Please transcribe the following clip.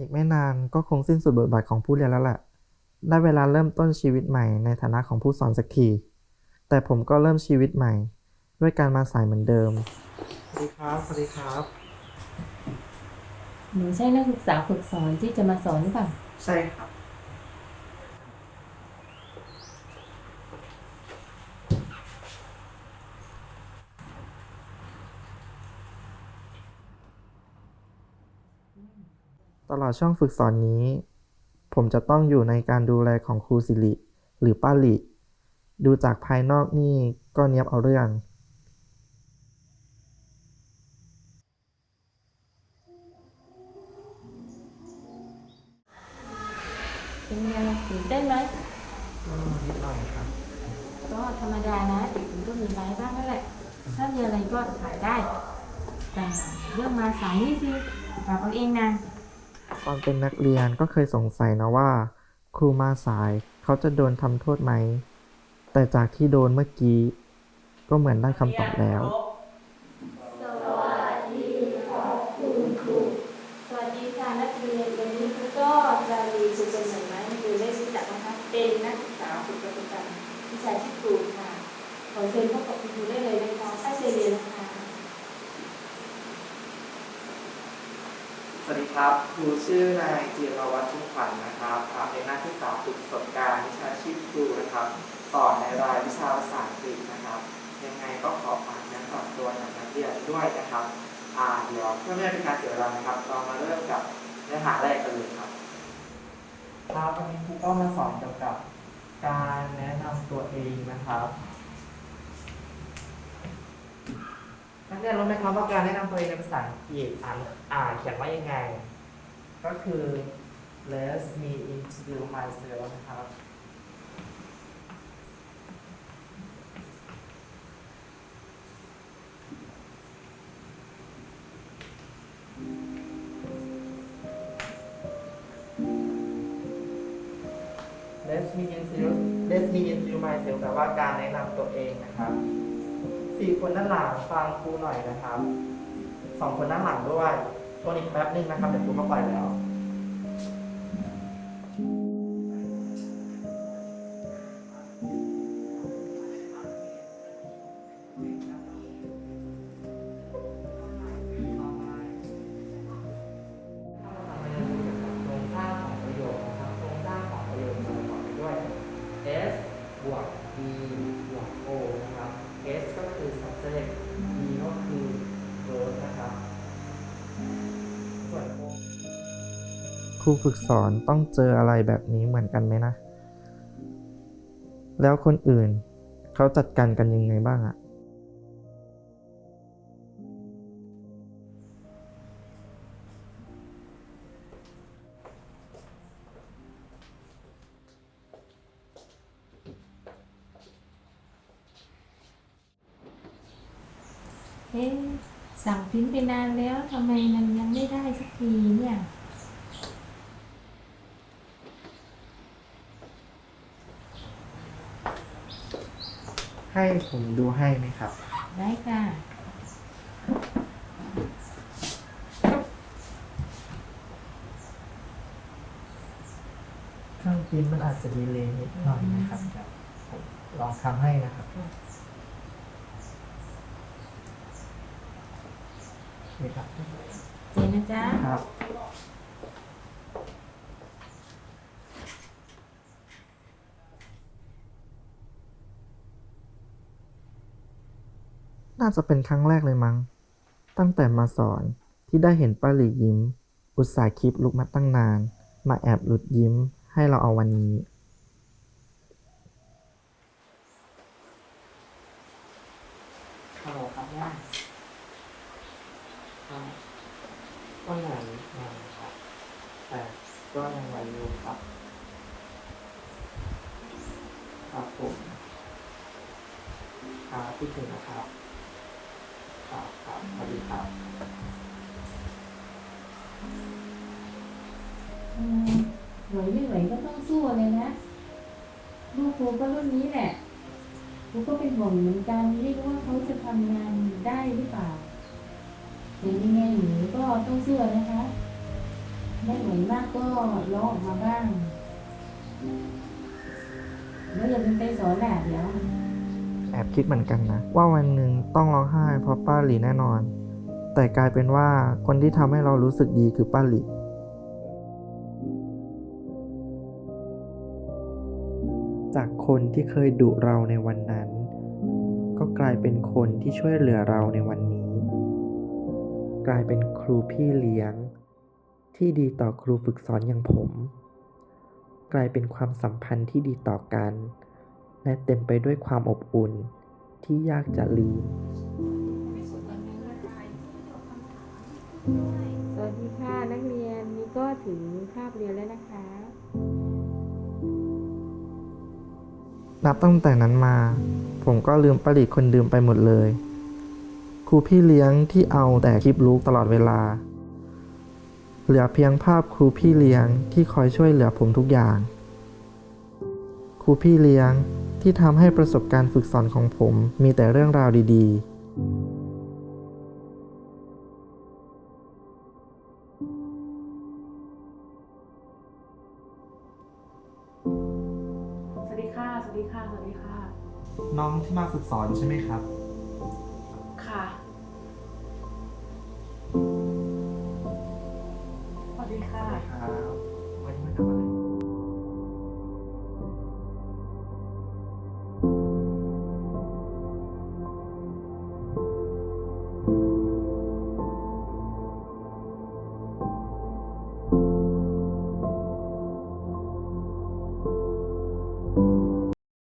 อีกไม่นานก็คงสิ้นสุดบทบาทของผู้เรียนแล้วแหละ ได้เวลาเริ่มต้นชีวิตใหม่ในฐานะของผู้สอนสักที แต่ผมก็เริ่มชีวิตใหม่ ด้วยการมาสายเหมือนเดิม สวัสดีครับ สวัสดีครับ หนูใช่นักศึกษาฝึกสอนที่จะมาสอนหรือเปล่า ใช่ครับ ตลอดช่วงฝึกสอนนี้ ผมจะต้องอยู่ในการดูแลของครูสิริ หรือป้าหลิดูจากภายนอกนี่ก็เนียบเอาเรื่อง เป็นไงตื่นเต้นไหมนิดหน่อยครับ ก็ธรรมดานะเด็กมันก็มีไลฟ์บ้างนั่นแหละ ถ้ามีอะไรก็ถ่ายได้ แต่เรื่องมาสายนี่สิฝากเอาเองนะ ตอนเป็นนักเรียนก็เคยสงสัยนะว่า ครูมาสายเขาจะโดนทำโทษไหม แต่จากที่โดนเมื่อกี้ ก็เหมือนได้คำตอบแล้ว สวัสดีครับคุณครูสวัสดีค่ะนักเรียนวันนี้คุณก็จะมีคุณเป็นหนึ่งไหมคือได้รู้จักนะคะเป็นนักศึกษาฝึกประสบการณ์วิชาชีพครูค่ะขอเชิญพบกับคุณครูได้เลยนะคะตั้งใจเรียนนะคะ วัสดีครับ ครูชื่อนายจิรวัตรชุ่มขวัญนะครับอ่าเป็นนักศึกษาฝึกประสบการณ์วิชาชีพครูนะครับ สอนในรายวิชาภาษาอังกฤษนะครับ ยังไงก็ขอฝากนะนำตัวกับนักเรียนด้วยนะครับอ่าเดี๋ยวเพื่อไม่ให้เป็นการเสียเวลานะครับ เรามาเริ่มกับเนื้อหาแรกกันเลยครับครับวันนี้ครูก็มาสอนเกี่ยวกับ การแนะนำตัวเองนะครับ นัก เรียนรู้ไหมครับว่าการแนะนำตัวเองในภาษาอังกฤษอ่านอ่านเขียนว่ายังไง ก็คือ let me introduce myself นะครับ let me introduce let me introduce myself แปลว่าการแนะนำตัวเองนะครับ สี่คนด้านหลังฟังครูหน่อยนะครับสองคนด้านหลังด้วยตัวอีกแป๊บนึงนะครับเดี๋ยวครูเข้าไปแล้ว สเต็ป B ก็คือ verb นะครับ ส่วนครูฝึกสอนต้องเจออะไรแบบนี้เหมือนกันไหมนะ แล้วคนอื่นเขาจัดการกันยังไงบ้างอะ เอ๊ะสั่งพิมพ์ไปนานแล้วทำไมมันยังไม่ได้สักทีเนี่ย ให้ผมดูให้ไหมครับ ได้ค่ะ เครื่องพิมพ์มันอาจจะดีเลย์นิดหน่อยนะครับเดี๋ยวผมลองทำให้นะครับ นี่ครับเจนนะจ๊ะครับน่าจะเป็นครั้งแรกเลยมั้ง ตั้งแต่มาสอนที่ได้เห็นป้าหลียิ้ม อุตส่าห์คลิปลุกมาตั้งนาน มาแอบหลุดยิ้มให้เราเอาวันนี้ ฮัลโหลครับย่า ครับก็ยังยังครับแต่ก็ยังไหวอยู่ครับ ครับผมครับคิดถึงนะครับ ครับครับสวัสดีครับอืมไหวไม่ไหวก็ต้องสู้เลยนะลูกครูก็รุ่นนี้แหละครูก็เป็นห่วงเหมือนกันไม่รู้ว่าเขาจะทำงานได้หรือเปล่า แต่ยังไงหนูก็ต้องสู้นะคะไม่เหมือนมากก็ร้องออกมาบ้างแล้วอย่าลืมไปสอนแหละเดี๋ยวแอบคิดเหมือนกันนะ ว่าวันหนึ่งต้องร้องไห้เพราะป้าหลีแน่นอน แต่กลายเป็นว่าคนที่ทำให้เรารู้สึกดีคือป้าหลีจากคนที่เคยดุเราในวันนั้น ก็กลายเป็นคนที่ช่วยเหลือเราในวันนี้ กลายเป็นครูพี่เลี้ยง ที่ดีต่อครูฝึกสอนอย่างผม กลายเป็นความสัมพันธ์ที่ดีต่อกัน และเต็มไปด้วยความอบอุ่นที่ยากจะลืม สวัสดีค่ะ นักเรียนนี่ก็ถึงคาบเรียนแล้วนะคะ นับตั้งแต่นั้นมา ผมก็ลืมประดิษฐ์คนดื่มไปหมดเลย ครูพี่เลี้ยงที่เอาแต่คลิปลูกตลอดเวลา เหลือเพียงภาพครูพี่เลี้ยงที่คอยช่วยเหลือผมทุกอย่าง ครูพี่เลี้ยงที่ทำให้ประสบการณ์ฝึกสอนของผมมีแต่เรื่องราวดีๆสวัสดีค่ะ สวัสดีค่ะ สวัสดีค่ะ น้องที่มาฝึกสอนใช่ไหมครับค่ะ